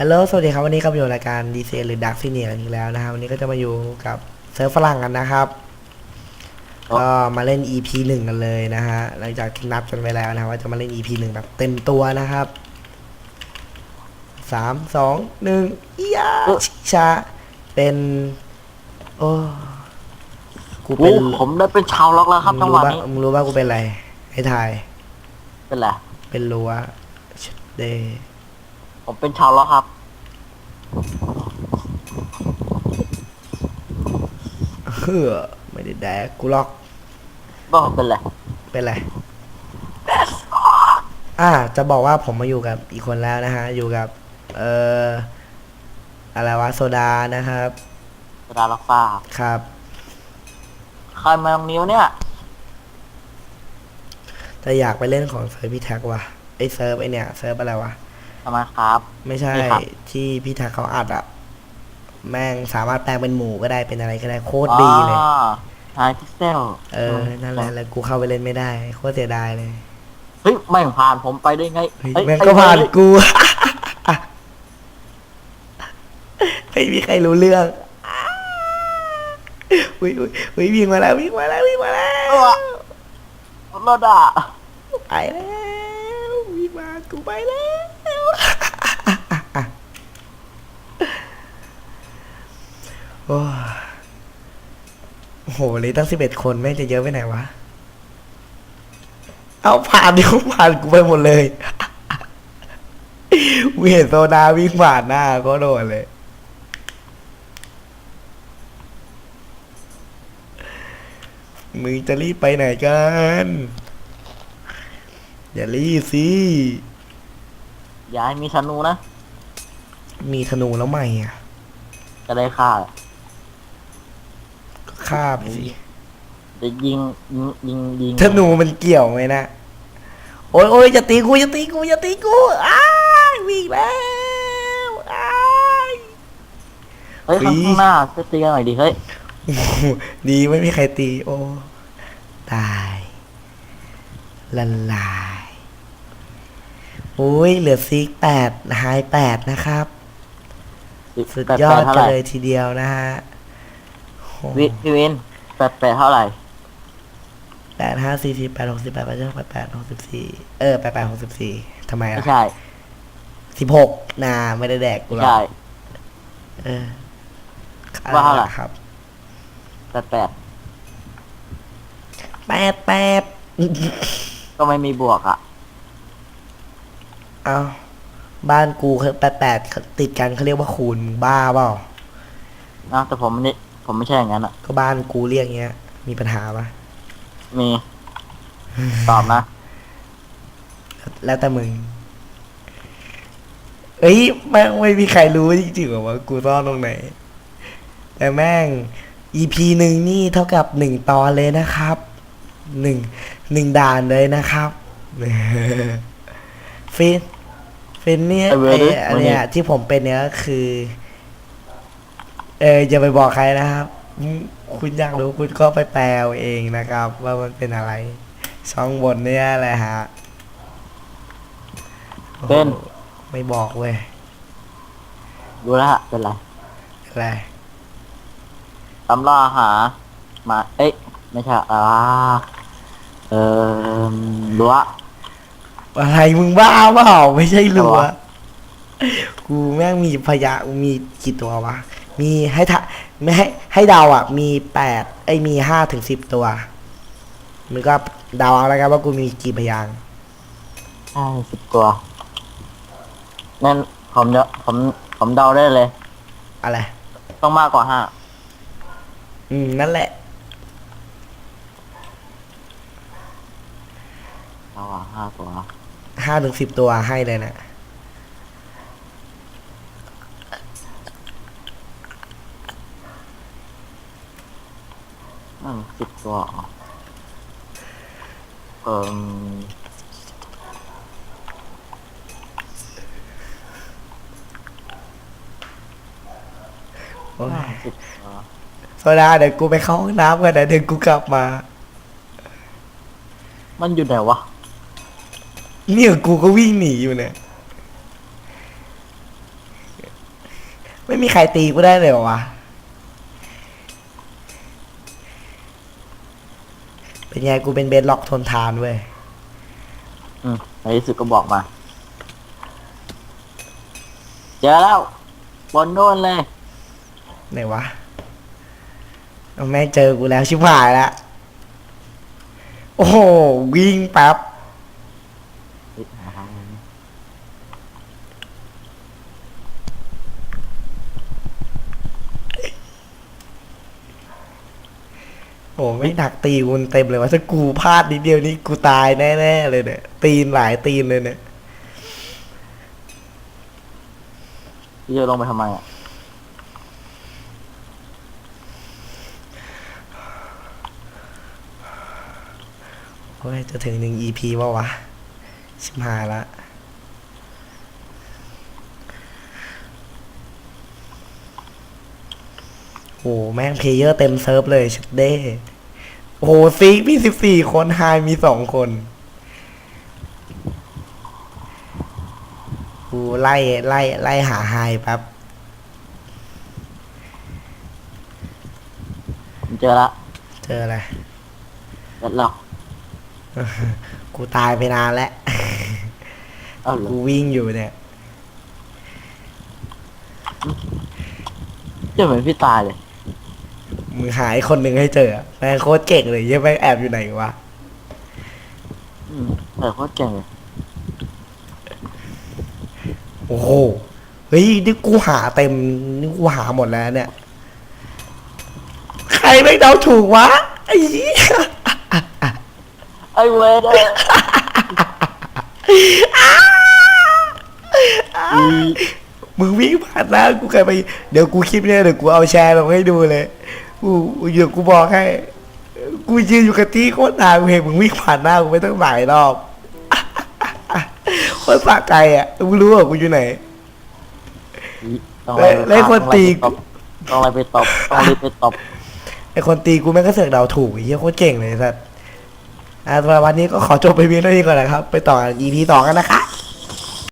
ฮัลโหล สวัสดีครับ วันนี้ก็อยู่รายการดีเซหรือดักซีเนียอีกแล้วนะครับ วันนี้ก็จะมาอยู่กับเซิร์ฟฝรั่งกันนะครับครับก็มาเล่น EP หนึ่งกันเลยนะฮะ หลังจากที่นัดกันไปแล้วนะครับว่าจะมาเล่น EP หนึ่งแบบเต็มตัวนะครับ สาม สอง หนึ่งอียาชิชา เป็น โอ้กูเป็โอ้นผมได้เป็นชาวล็อกแล้วครับมึจังงหรู้วะป่ะนี้มึงรู้ป่ะกูเป็นอะไร ให้ทาย เป็นไร เป็นรั้วชิเด ผมเป็นชาวล็อกครับ เฮ้อไม่ได้แดกกูล็อกก็เป็นไรเป็นไร อ่า จะบอกว่าผมมาอยู่กับอีกคนแล้วนะฮะ อยู่กับ เอ่อ อะไรวะ โซดานะครับ กระดาษล็อกฟ้าครับครับ ใครมาตรงนี้วะเนี่ย แต่อยากไปเล่นของเซิร์ฟพี่แท็กว่ะไอเซิร์ฟไอเนี่ย เซิร์ฟอะไรวะ ทำไมครับ ไม่ใช่นี่ครับ ที่พี่แท็กเขาอัดอะแม่งสามารถแปลงเป็นหมูก็ได้เป็นอะไรก็ได้โคตรดีเลยไฮพิกเซลเออนั่นแหละแล้วกูเข้าไปเล่นไม่ได้โคตรเสียดายเลยเฮ้ยไม่ผ่านผมไปได้ไงเฮ้ยเฮ้ยแม่งไอ้ก็ผ่านเฮ้ยกู ไม่มีใครรู้เรื่องอุ้ยอุ้ยอุ้ยวิ่งมาแล้ววิ่งมาแล้ววิ่งมาแล้วเออรถอะ ไปแล้ววิ่งมากูไปแล้ว โอ้โหวันนี้ตั้งสิบเอ็ดคนแม่งจะเยอะไปไหนวะ เอาผ่านเดี๋ยวผ่านกูไปหมดเลยกูเห็นโซดาวิ่งผ่านหน้าก็โดนเลยมึงจะรีบไปไหนกัน อย่ารีบสิ อย่าให้มีธนูนะมีธนูแล้วไหมอะจะได้ฆ่าก็ฆ่าไปสิจะยิงยิงยิงยิงธนูมันเกี่ยวไหมนะโอ้ยโอ้ยจะตีกูจะตีกูจะตีกูอ้ายวิ่งแล้วอ้ายเฮ้ยข้างอุ๊ยข้างหน้าจะตีกันหน่อยดิเฮ้ยโอ้โหดีไม่มีใครตีโอ้ตายละลาย โอ้ยเหลือซีกแปดไฮแปดนะครับ สุดยอดแปเท่ากันไหร่เลยทีเดียวนะฮะโอ้โหวิพี่วินแปดแปดเท่าไหร่แปดห้าสี่สี่แปดหกสิบแปดแปดเจ็ดแปดแปดหกสิบสี่เออแปดแปดหกสิบสี่ทำไมไม่ล่ะใช่สิบหกนาไม่ได้แดกกูไม่หรอกใช่เออว่าเท่าไหร่ครับแปดแปดแปดแปดก็ไม่มีบวกอะ เอา บ้านกูคือแปดแปดติดกันเขาเรียกว่าคูณมึงบ้าเปล่านะแต่ผมนี่ผมไม่ใช่อย่างนั้นอะ ก็บ้านกูเรียกเงี้ย มีปัญหาปะมี ตอบนะ แล้วแต่มึง เอ้ยแม่งไม่มีใครรู้จริงๆหรอว่ากูซ่อนตรงไหน แต่แม่ง EP หนึ่งนี่เท่ากับหนึ่งตอนเลยนะครับหนึ่งหนึ่งด่านเลยนะครับฟิน ฟินเนี่ยไอ้เวไอ้รดิอันเนี้ยที่ผมเป็นเนี่ยก็คือ เอออย่าไปบอกใครนะครับอืมคุณอยากรู้คุณก็ไปแปลเอาเองนะครับ ว่ามันเป็นอะไรช่องบนเนี่ยแหละฮะโอ้โหเป็นไม่บอกเว้ยดูแล้วฮะเป็นไรอะไรตำล่าหา มา เอ๊ะ ไม่ใช่อ่าเอ่อรั้ว อะไรมึงบ้าเปล่าไม่ใช่รั้วอะไรวะ กูแม่งมีพยามีกี่ตัววะ มีให้ทะไม่ให้ให้เดาอะ มีแปดไอ้ยมีห้าถึงสิบตัวมึงก็เดาเอาแล้วกันว่ากูมีกี่พยางค์ใช่สิบตัวนั่นผมเดาผมผมเดาได้เลย อะไร ต้องมากกว่าห้าอืม นั่นแหละเดาว่าห้าตัว ห้าถึงสิบตัวให้เลยนะนั่นสิบตัวเหรอเอ่อโอ้ยสิบตัวโซดาเดี๋ยวกูไปเข้าห้องน้ำกันนะเดี๋ยวกูกลับมา มันอยู่ไหนวะ เนี่ยกูก็วิ่งหนีอยู่เนี่ย ไม่มีใครตีกูได้เลยเหรอวะ เป็นไงกูเป็นเบนล็อกทนทานเว้ย อืมในที่สุดก็บอกมา เจอแล้ว บนโน่นเลย ไหนวะเอาแม่งเจอกูแล้วชิบหายแล้ว โอ้โห วิ่งแป๊บ เฮ้ยหาทางเลย โอ้ไม่ดักตีกูเต็มเลยวะถ้ากูพลาดนิดเดียวนี่กูตายแน่ๆเลยเนี่ยตีนหลายตีนเลยเนี่ยพี่จะลงไปทำไมอะโอ้ยจะถึงหนึ่ง EP ป่าวะ ชิบหายละ โอ้แม่งเพลเยอร์เต็มเซิร์ฟเลยชุดเด้โอ้โหซีกมีสิบสี่คนไฮมีสองคนกูไล่ไล่ไล่หาไฮแป๊บผมเจอละเจออะไรเสร็จแล้วกูตายไปนานแล้วเอ้าเหรอกูวิ่งอยู่เนี่ยเจอเหมือนพี่ตายเลย มึงหายคนหนึ่งให้เจอแม่งโคตรเก่งเลยยังไม่งแอบอยู่ไหนวะ อืมแต่โคตรเก่งเลยโอ้โห เฮ้ย นี่กูหาเต็ม นี่กูหาหมดแล้วเนี่ย ใครไม่งเดาถูกวะ ไอ้เหี้ยไอ้เวทเอ้ยอีมึงวิ่งผ่านหน้ากูเคยไป เดี๋ยวกูคลิปเนี่ยเดี๋ยวกูเอาแชร์ลงให้ดูเลย กูเดี๋ยวกูบอกให้ กูยืนอยู่กับที่โคตรนานกูเห็นมึงวิ่งผ่านหน้ากูไปตั้งหลายรอบโคตรสะใจอะมึงรู้เหรอกูอยู่ไหน ต้องแล้วแล้วไอ้คนตี ต้องอะไรไปตบต้องรีบไปตบไอคนตีกูแม่งก็เสือกเดาถูกไอ้เหี้ยโคตรเก่งเลยสัสอะสำหรับวันนี้ก็ขอจบไปเพียงเท่านี้ก่อนนะครับ ไปต่อกัน EP สองกันนะครับ